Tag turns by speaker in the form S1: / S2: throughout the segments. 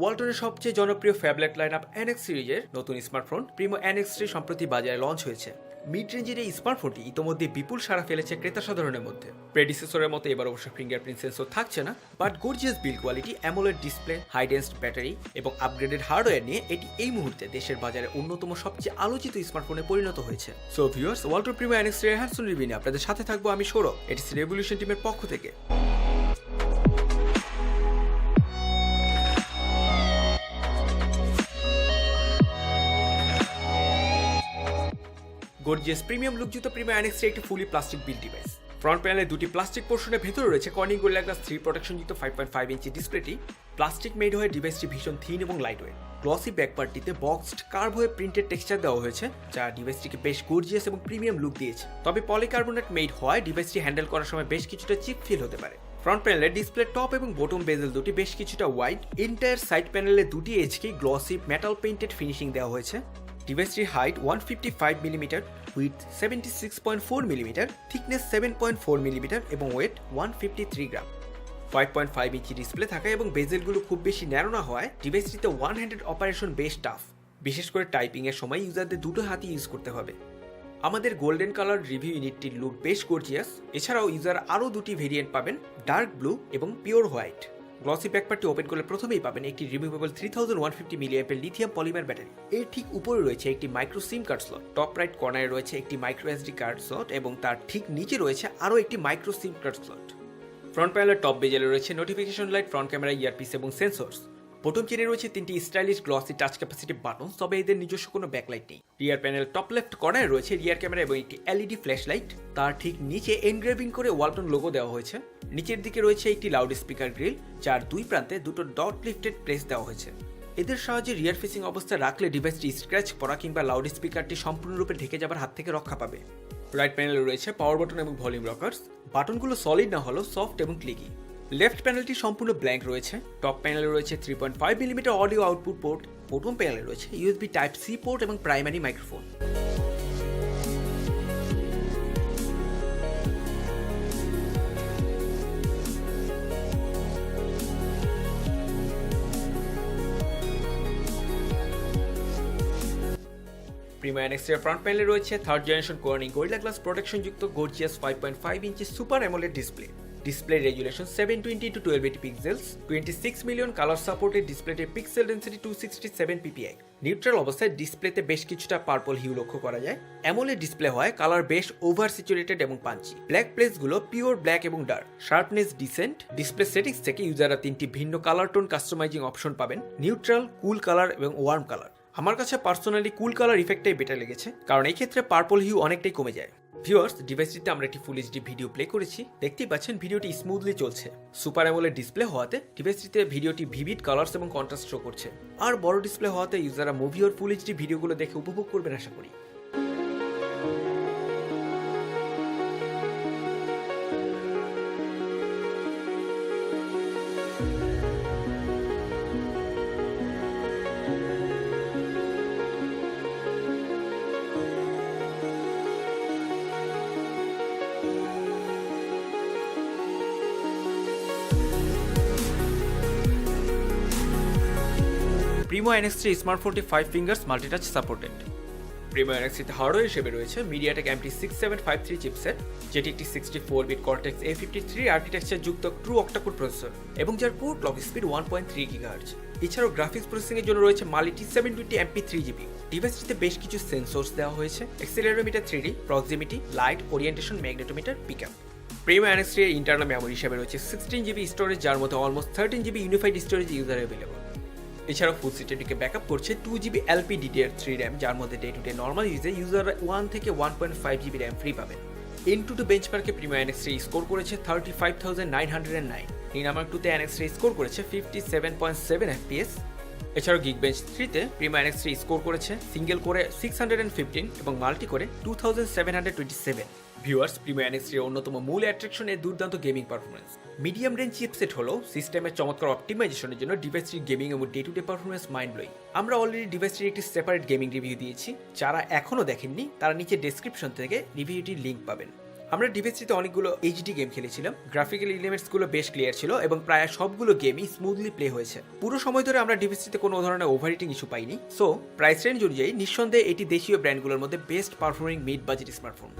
S1: ওয়ালটনের সবচেয়ে জনপ্রিয় phablet line up NX সিরিজের নতুন স্মার্টফোন প্রিমো এনএক্স থ্রি সম্প্রতি বাজারে লঞ্চ হয়েছে। মিড রেঞ্জের এই স্মার্টফোনটি ইতোমধ্যে বিপুল সাড়া ফেলেছে ক্রেতা সাধারণের মধ্যে। প্রেডিসেসরের মতো এবার অবশ্য ফিঙ্গারপ্রিন্ট সেন্সর থাকছে না but gorgeous build quality AMOLED display high dense battery এবং আপগ্রেডেড হার্ডওয়্যার নিয়ে এটি এই মুহূর্তে দেশের বাজারে অন্যতম সবচেয়ে আলোচিত স্মার্টফোনে পরিণত হয়েছে। So viewers Walton Primo NX hands on review আপনাদের সাথে থাকব আমি সৌরভ। এটি রেভলিউশন টিমের পক্ষ থেকে। গর্জিয়াস প্রিমিয়াম লুকযুক্ত প্রিমিয়াম অ্যানেক্সে একটি fully plastic build device front প্যানেলে দুটি প্লাস্টিক পোর্শনের ভেতরে রয়েছে কর্নিং গোল্লা গ্লাস থ্রি প্রোটেকশনযুক্ত ফাইভ পয়েন্ট ফাইভ ইঞ্চি ডিসপ্লেটি প্লাস্টিক মেড হয়ে ডিভাইসটি ভীষণ থিন এবং লাইট ওয়েট গ্লসি ব্যাক পার্টিতে বক্সড কার্ভ হয়ে প্রিন্টেড টেক্সচার দেওয়া হয়েছে, যা ডিভাইসটিকে বেশ গর্জিয়াস এবং প্রিমিয়াম লুক দিয়েছে। তবে পলিকার্বনেট মেড হয় ডিভাইসটি হ্যান্ডেল করার সময় বেশ কিছুটা চিপ ফিল হতে পারে। ফ্রন্ট প্যানেলে ডিসপ্লে টপ এবং বটম বেজেল দুটি বেশ কিছুটা ওয়াইড ইন্টায়ার সাইড প্যানেলে দুটি HK glossy metal painted finishing দেওয়া হয়েছে। ডিভাইসটির height one fifty five millimeter with seventy six point four millimeter thickness seven point four millimeter এবং weight one fifty three gram five point five inch display থাকা এবং বেজেলগুলো খুব বেশি narrow না হওয়ায় ডিভাইসটিতে ওয়ান হ্যান্ডেড অপারেশন বেশ টাফ বিশেষ করে টাইপিংয়ের সময় ইউজারদের দুটো হাতই ইউজ করতে হবে। আমাদের গোল্ডেন কালার রিভিউ ইউনিটটির লুক বেশ গর্জিয়াস এছাড়াও ইউজার আরও দুটি ভেরিয়েন্ট পাবেন ডার্ক ব্লু এবং পিওর হোয়াইট গ্লসি প্যাকপারটি ওপেন করলে প্রথমেই পাবেন একটি removable three thousand one fifty মিলিয়ামের lithium polymer battery এর ঠিক উপরে রয়েছে একটি micro SIM card slot top right কর্নারে রয়েছে একটি মাইক্রো এসডি কার্ড স্লট এবং তার ঠিক নিচে রয়েছে আরও একটি micro SIM card slot front প্যানেলের টপ বেজেলে রয়েছে notification light front camera earpiece এবং সেন্সর্স প্রথম চেনে রয়েছে তিনটি stylish glossy touch capacity button তবে এদের নিজস্ব কোনো ব্যাকলাইট নেই। রিয়ার প্যানেল টপ লেফট কর্নারে রয়েছে রিয়ার ক্যামেরা এবং একটি এলইডি ফ্ল্যাশ লাইট তার ঠিক নিচে এনগ্রেভিং করে ওয়ালটন লোগো দেওয়া হয়েছে। নিচের দিকে রয়েছে একটি লাউড স্পিকার গ্রিল যার দুই প্রান্তে দুটো ডট লিফটেড প্লেস দেওয়া হয়েছে। এদের সাহায্যে রিয়ার ফেসিং অবস্থায় রাখলে ডিভাইসটি স্ক্র্যাচ পড়া কিংবা লাউড স্পিকারটি সম্পূর্ণরূপে ঢেকে যাবার হাত থেকে রক্ষা পাবে। রাইট প্যানেলে রয়েছে পাওয়ার বাটন এবং ভলিউম রকার্স বাটনগুলো সলিড না হলেও সফট এবং ক্লিকি লেফট প্যানেলটি সম্পূর্ণ ব্ল্যাঙ্ক রয়েছে। টপ প্যানেলে রয়েছে three point five millimeter audio output port প্রথম প্যানেলে রয়েছে ইউএসবি টাইপ সি পোর্ট এবং প্রাইমারি মাইক্রোফোন প্রিমিয়ার এনএক্সের ফ্রন্ট প্যানেলে রয়েছে third generation Corning Gorilla glass protection যুক্ত gorgeous five point five inch super AMOLED display twenty two twelve eighty pixels twenty six million colour supported ডিসপ্লেতে pixel density two sixty seven PPI neutral অবস্থায় ডিসপ্লেতে বেশ কিছুটা purple hue লক্ষ্য করা যায়। AMOLED display হয় কালার বেশ ওভার সিচুরেটেড এবং পাঞ্চি ব্ল্যাক প্লেসগুলো পিওর ব্ল্যাক এবং dark sharpness decent display settings থেকে ইউজাররা তিনটি ভিন্ন কালার টোন কাস্টমাইজিং অপশন পাবেন। নিউট্রাল কুল কালার এবং ওয়ার্ম কালার আমার কাছে পার্সোনালি কুল কালার ইফেক্টটাই বেটার লেগেছে, কারণ এই ক্ষেত্রে পার্পল হিউ অনেকটাই কমে যায়। ভিউয়ার্স ডিভাইসটিতে আমরা একটি ফুল এইচডি ভিডিও প্লে করেছি। দেখতেই পাচ্ছেন ভিডিওটি স্মুথলি চলছে। সুপার অ্যামোলেড ডিসপ্লে হওয়াতে ডিভাইসটিতে ভিডিওটি ভিভিড কালার্স এবং কন্ট্রাস্ট শো করছে। আর বড় ডিসপ্লে হওয়াতে ইউজাররা মুভি ওর ফুল এইচডি ভিডিওগুলো দেখে উপভোগ করবেন, আশা করি। Primo NX three স্মার্টফোনটি five fingers multitouch supported Primo NX থ্রিতে হার্ডওয়্যার হিসেবে রয়েছে MediaTek MT six seven five three chipset যেটি একটি sixty four bit Cortex A fifty three architecture যুক্ত ট্রু অক্টাকোড প্রসেসর এবং যার port clock speed one point three gigahertz এছাড়াও graphics প্রসেসিংয়ের জন্য রয়েছে Mali T seven twenty MP three GB ডিভাইসটিতে বেশ কিছু সেন্সর্স দেওয়া হয়েছে accelerometer three D proximity light orientation magnetometer pick up Primo three internal memory হিসেবে রয়েছে সিক্সটিন জিবি স্টোরেজ যার মধ্যে almost thirteen GB unified storage user available এছাড়াও full সিস্টেমটিকে ব্যাকআপ করছে two GB LP DDR three RAM যার মধ্যে day to day normal ইউজে ইউজার ওয়ান থেকে one point five GB RAM free পাবেন। এন টু টু বেঞ্চমার্কে প্রিমিয়ার এনএক্স থ্রি স্কোর করেছে thirty five thousand nine hundred and nine এই number টুতে NX three score করেছে fifty seven point seven FPS এছাড়াও Geekbench থ্রিতে premier NX three score করেছে single করে সিক্স হান্ড্রেড অ্যান্ড ফিফটিন এবং multi করে two thousand seven hundred twenty seven viewers premier থ্রির অন্যতম মূল অ্যাট্রাকশন এর দুর্দান্ত gaming performance medium range chipset হলো সিস্টেমের চমৎকার অপটিমাইজেশনের জন্য ডিভাইসটির গেমিং এবং day to day performance mind blowing আমরা অলরেডি ডিভাইসটির একটি সেপারেট গেমিং রিভিউ দিয়েছি। যারা এখনও দেখেননি, তারা নিচে ডেসক্রিপশন থেকে রিভিউটির লিঙ্ক পাবেন। আমরা ডিভাইসটিতে অনেকগুলো এইচডি গেম খেলেছিলাম। গ্রাফিক্যাল এলিমেন্টসগুলো বেশ ক্লিয়ার ছিল এবং প্রায় সবগুলো গেমই স্মুথলি প্লে হয়েছে। পুরো সময় ধরে আমরা ডিভাইসটিতে কোনো ধরনের ওভারহিটিং ইস্যু পাইনি। সো প্রাইস রেঞ্জ অনুযায়ী নিঃসন্দেহে এটি দেশীয় ব্র্যান্ডগুলোর মধ্যে best performing mid budget smartphone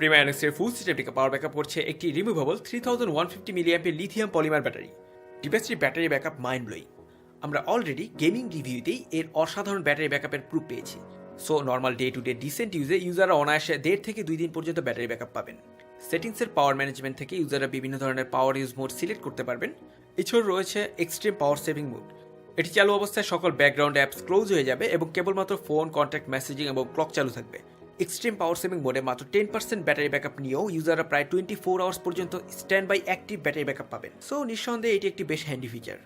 S1: প্রিমায়ানেক্সের full সিস্টেমটিকে পাওয়ার ব্যাকআপ করছে একটি removable three thousand one fifty মিলিয়াম্পের lithium polymer battery ডিভাইসটির ব্যাটারি ব্যাকআপ মাইন্ড ব্লোয়িং আমরা অলরেডি গেমিং রিভিউতেই এর অসাধারণ ব্যাটারি ব্যাকআপের প্রুফ পেয়েছি। So normal day to day decent ইউজে ইউজাররা অনায়াসে দেড় থেকে দুই দিন পর্যন্ত ব্যাটারি ব্যাকআপ পাবেন। সেটিংসের পাওয়ার ম্যানেজমেন্ট থেকে ইউজাররা বিভিন্ন ধরনের পাওয়ার ইউজ মোড সিলেক্ট করতে পারবেন। এছাড়াও রয়েছে এক্সট্রিম পাওয়ার সেভিং মোড এটি চালু অবস্থায় সকল ব্যাকগ্রাউন্ড অ্যাপস ক্লোজ হয়ে যাবে এবং কেবলমাত্র ফোন কন্ট্যাক্ট মেসেজিং এবং ক্লক চালু থাকবে। এক্সট্রিম পাওয়ার সেভিং মোডে মাত্র টেন পার্সেন্ট ব্যাটারি ব্যাকআপ নিয়েও ইউজাররা প্রায় টোয়েন্টি ফোর আওয়ার্স পর্যন্ত standby active battery backup পাবেন। সো নিঃসন্দেহে এটি একটি বেশ হ্যান্ডি ফিচার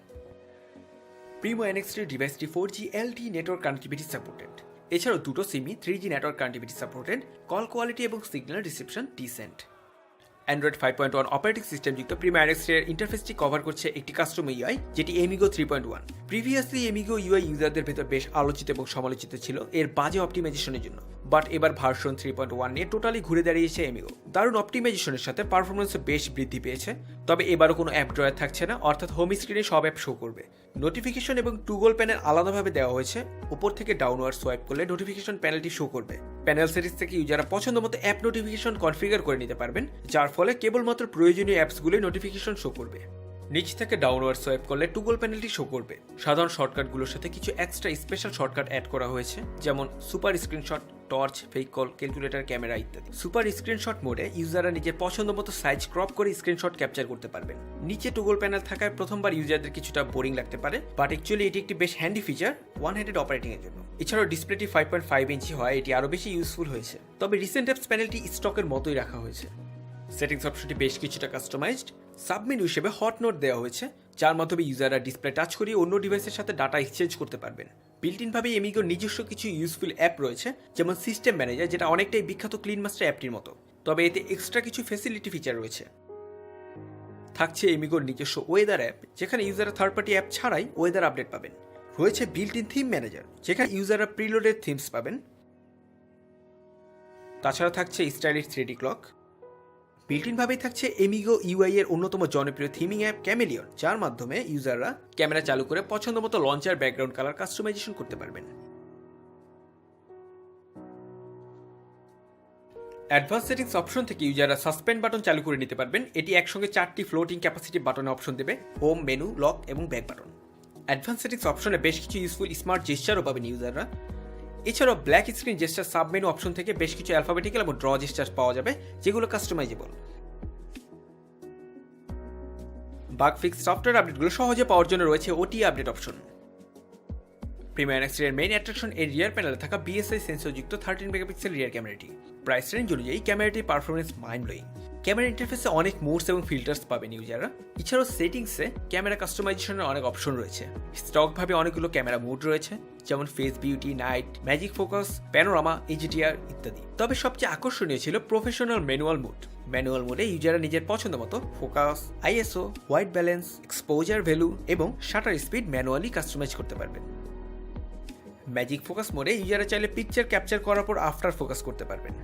S1: প্রিমো এনএক্সটি ডিভাইসটি four G LTE network connectivity supported এছাড়াও দুটো Simi three G network connectivity supported call quality এবং signal reception decent Android five point one operating system যুক্ত প্রিমিয়ারেক্স এর ইন্টারফেসটি কভার করছে একটি কাস্টম ইউআই যেটি Amigo three point one previously Amigo UI ইউজারদের ভেতর বেশ আলোচিত এবং সমালোচিত ছিল এর বাজে অপটিমাইজেশনের জন্য। বাট এবার ভার্সন থ্রি পয়েন্ট ওয়ান নিয়ে টোটালি ঘুরে দাঁড়িয়েছে এমিও দারুণ অপটিমাইজেশনের সাথে পারফরমেন্সও বেশ বৃদ্ধি পেয়েছে। তবে এবারও কোনো অ্যাপ ড্রয়ার থাকছে না, অর্থাৎ হোম স্ক্রিনে সব অ্যাপ শো করবে। নোটিফিকেশন এবং টুগল প্যানেল আলাদাভাবে দেওয়া হয়েছে। উপর থেকে ডাউনওয়ার্ড সোয়াইপ করলে নোটিফিকেশন প্যানেলটি শো করবে। প্যানেল সিরিজ থেকে ইউজাররা পছন্দ মতো অ্যাপ নোটিফিকেশন কনফিগার করে নিতে পারবেন, যার ফলে কেবলমাত্র প্রয়োজনীয় অ্যাপসগুলোই নোটিফিকেশন শো করবে। নিচ থেকে ডাউনওয়ার্ড সোয়াইপ করলে টুগল প্যানেলটি শো করবে। সাধারণ শর্টকাটগুলোর সাথে কিছু এক্সট্রা স্পেশাল শর্টকাট অ্যাড করা হয়েছে, যেমন super screenshot torch fake call calculator camera ইত্যাদি। সুপার স্ক্রিনশট মোডে ইউজাররা নিজের পছন্দ মতো সাইজ ক্রপ করে স্ক্রিনশট ক্যাপচার করতে পারবেন। নিচে টুগল প্যানেল থাকায় প্রথমবার ইউজারদের কিছুটা বোরিং লাগতে পারে বাট অ্যাকচুয়ালি এটি একটি বেশ handy feature one handed operating এর জন্য। এছাড়াও ডিসপ্লেটি ফাইভ পয়েন্ট ফাইভ ইঞ্চি হয়, এটি আরও বেশি ইউজফুল হয়েছে। তবে রিসেন্ট অ্যাপস প্যানেলটি স্টকের মতোই রাখা হয়েছে। সেটিংস অপশনটি বেশ কিছুটা কাস্টমাইজড সাবমেনু হিসেবে হট নোট দেওয়া হয়েছে, যার মাধ্যমে ইউজাররা ডিসপ্লে টাচ করিয়ে অন্য ডিভাইসের সাথে ডাটা এক্সচেঞ্জ করতে পারবেন। বিল্ট ইনভাবে এমিগোর নিজস্ব কিছু ইউজফুল অ্যাপ রয়েছে, যেমন সিস্টেম ম্যানেজার যেটা অনেকটাই বিখ্যাত ক্লিন মাস্টার অ্যাপটির মতো। তবে এতে এক্সট্রা কিছু ফেসিলিটি ফিচার রয়েছে। থাকছে এমিগোর নিজস্ব ওয়েদার অ্যাপ যেখানে ইউজাররা থার্ড পার্টি অ্যাপ ছাড়াই ওয়েদার আপডেট পাবেন। রয়েছে বিল্ট ইন থিম ম্যানেজার যেখানে ইউজাররা প্রিলোডেড থিমস পাবেন। তাছাড়া থাকছে stylish three D clock built ইনভাবেই থাকছে এমিগো ইউআই এর অন্যতম জনপ্রিয় থিমিং অ্যাপ ক্যামেলিয়ন যার মাধ্যমে ইউজাররা ক্যামেরা চালু করে পছন্দ মতো লঞ্চার ব্যাকগ্রাউন্ড কালার কাস্টমাইজেশন করতে পারবেন। অ্যাডভান্স সেটিংস অপশন থেকে ইউজাররা সাসপেন্ড বাটন চালু করে নিতে পারবেন। এটি একসঙ্গে চারটি ফ্লোটিং ক্যাপাসিটি বাটনে অপশন দেবে হোম মেনু লক এবং ব্যাক বাটন অ্যাডভান্স সেটিংস অপশনে বেশ কিছু ইউজফুল স্মার্ট জেস্টারও পাবেন ইউজাররা। এছাড়াও black screen gesture submenu option থেকে বেশ কিছু অ্যালফাবেটিক্যাল এবং ড্র জেস্টার পাওয়া যাবে, যেগুলো কাস্টমাইজেবল বাগ ফিক্স সফটওয়্যার আপডেটগুলো সহজে পাওয়ার জন্য রয়েছে ওটি আপডেট অপশন প্রিমিয়ার এক্সের মেইন অ্যাট্রাকশন এর রিয়ার প্যানেলে থাকা বিএসআই সেন্সরযুক্ত থার্টিন মেগাপিক্সেল রিয়ার ক্যামেরাটি প্রাইস রেঞ্জ অনুযায়ী ক্যামেরাটির পারফরমেন্স মাইন্ড ব্লোয়িং ক্যামেরা ইন্টারফেসে অনেক মোডস এবং ফিল্টার্স পাবেন ইউজাররা এছাড়াও সেটিংসে ক্যামেরা কাস্টমাইজেশনের অনেক অপশন রয়েছে। স্টকভাবে অনেকগুলো ক্যামেরা মোড রয়েছে, যেমন face beauty night magic focus panorama HDR ইত্যাদি। তবে সবচেয়ে আকর্ষণীয় ছিল প্রফেশনাল ম্যানুয়াল মোড ম্যানুয়াল মোডে ইউজাররা নিজের পছন্দ মতো focus ISO white balance exposure value এবং শাটার স্পিড ম্যানুয়ালি কাস্টমাইজ করতে পারবেন। ম্যাজিক ফোকাস মোডে ইউজাররা চাইলে পিকচার ক্যাপচার করার পর আফটার ফোকাস করতে পারবেন।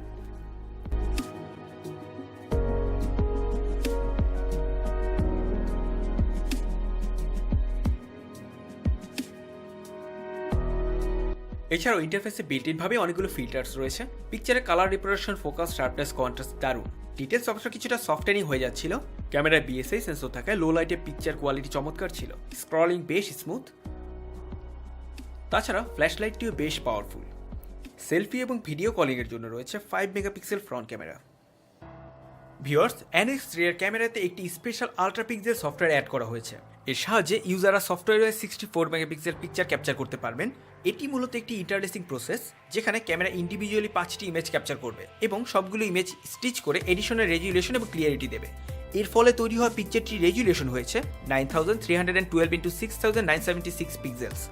S1: এছাড়াও ইন্টারফেসে বিল্ট ইনভাবে অনেকগুলো ফিল্টার্স রয়েছে। পিকচারে colour reproduction focus sharpness contrast দারুণ। ডিটেলস অবশ্য কিছুটা সফটওয়্যারিং হয়ে যাচ্ছিল। ক্যামেরায় বিএসআই সেন্সর থাকায় লো লাইটে পিকচার কোয়ালিটি চমৎকার ছিল। স্ক্রলিং বেশ স্মুথ তাছাড়া ফ্ল্যাশ লাইটটিও বেশ পাওয়ারফুল সেলফি এবং ভিডিও কলিংয়ের জন্য রয়েছে ফাইভ মেগাপিক্সেল ফ্রন্ট ক্যামেরা ভিওর্স এনএক্স থ্রি এর ক্যামেরাতে একটি special ultra pixel software add করা হয়েছে। এর সাহায্যে ইউজাররা সফটওয়্যারে sixty four megapixel picture capture করতে পারবেন। এটি মূলত একটি ইন্টারলেসিং প্রসেস যেখানে ক্যামেরা ইন্ডিভিজুয়ালি পাঁচটি ইমেজ ক্যাপচার করবে এবং সবগুলো ইমেজ স্টিচ করে এডিশনের রেজুলেশন এবং ক্লিয়ারিটি দেবে। এর ফলে তৈরি হওয়া পিকচারটি রেজুলেশন হয়েছে nine thousand three hundred and twelve into six thousand nine seventy six pixels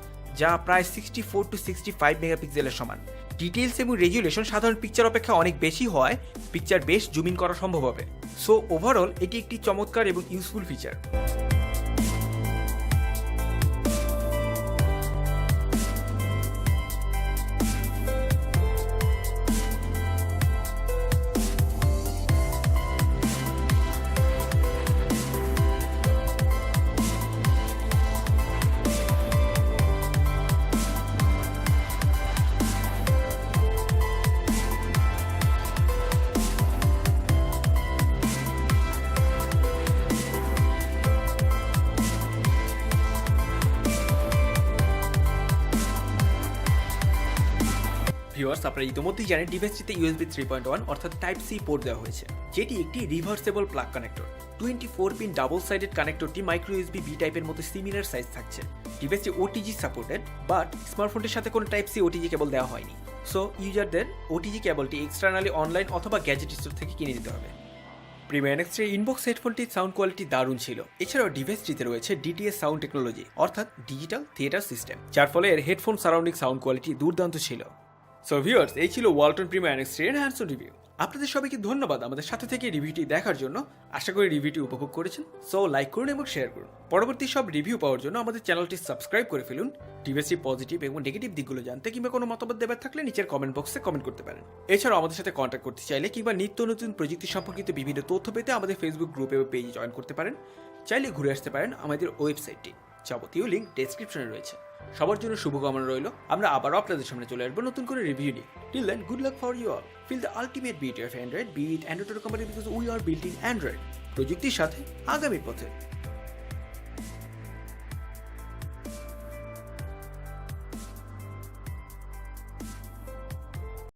S1: যা প্রায় sixty four to sixty five মেগাপিক্সেলের সমান। ডিটেলস এবং রেজুলেশন সাধারণ পিকচার অপেক্ষা অনেক বেশি হয় পিকচার বেশ জুমিন করা সম্ভব হবে। সো ওভারঅল এটি একটি চমৎকার এবং ইউজফুল ফিচার ভিউয়ার্স আপনারা ইতিমধ্যেই জানেন ডিভাইসটিতে ইউএসবি থ্রি পয়েন্ট ওয়ান অর্থাৎ টাইপ সি পোর্ট দেওয়া হয়েছে, যেটি একটি reversible plug connector twenty four pin double sided কানেক্টরটি micro USB B টাইপের মতো সিমিলার সাইজ থাকছে। ডিভাইসটি ওটিজি সাপোর্টেড বাট স্মার্টফোনটির সাথে কোনো টাইপ সি ওটিজি কেবল দেওয়া হয়নি। সো ইউজারদের ওটিজি কেবলটি এক্সটার্নালি অনলাইন অথবা গ্যাজেট স্টোর থেকে কিনে নিতে হবে। প্রিমিয়ার এক্সট্রা ইনবক্স হেডফোনটির সাউন্ড কোয়ালিটি দারুণ ছিল। এছাড়াও ডিভাইসটিতে রয়েছে ডিটিএস সাউন্ড টেকনোলজি অর্থাৎ ডিজিটাল থিয়েটার সিস্টেম যার ফলে এর হেডফোন সারাউন্ডিং সাউন্ড কোয়ালিটি দুর্দান্ত ছিল। সো ভিউয়ার্স এই ছিল ওয়ালটন প্রিমিয়ার এক্সের হ্যান্ডসন রিভিউ আপনাদের সবাইকে ধন্যবাদ আমাদের সাথে থেকে রিভিউটি দেখার জন্য। আশা করি রিভিউটি উপভোগ করেছেন। সো লাইক করুন এবং শেয়ার করুন। পরবর্তী সব রিভিউ পাওয়ার জন্য আমাদের চ্যানেলটি সাবস্ক্রাইব করে ফেলুন। ডিভাইসটি পজিটিভ এবং নেগেটিভ দিকগুলো জানতে কিংবা কোনো মতামত দেবার থাকলে নিচের কমেন্ট বক্সে কমেন্ট করতে পারেন। এছাড়াও আমাদের সাথে কন্ট্যাক্ট করতে চাইলে কিংবা নিত্য নতুন প্রযুক্তি সম্পর্কিত বিভিন্ন তথ্য পেতে আমাদের ফেসবুক গ্রুপে বা পেজে জয়েন করতে পারেন। চাইলে ঘুরে আসতে পারেন আমাদের ওয়েবসাইটটি যাবতীয় লিঙ্ক ডেসক্রিপশনে রয়েছে। সবার জন্য শুভকামনা রইল। আমরা আবার আপনাদের সামনে চলে আসব নতুন করে রিভিউ নিয়ে। Till then good luck for you all feel the ultimate beat of Android beat Android company because we are building Android প্রযুক্তির সাথে আগামীর পথে।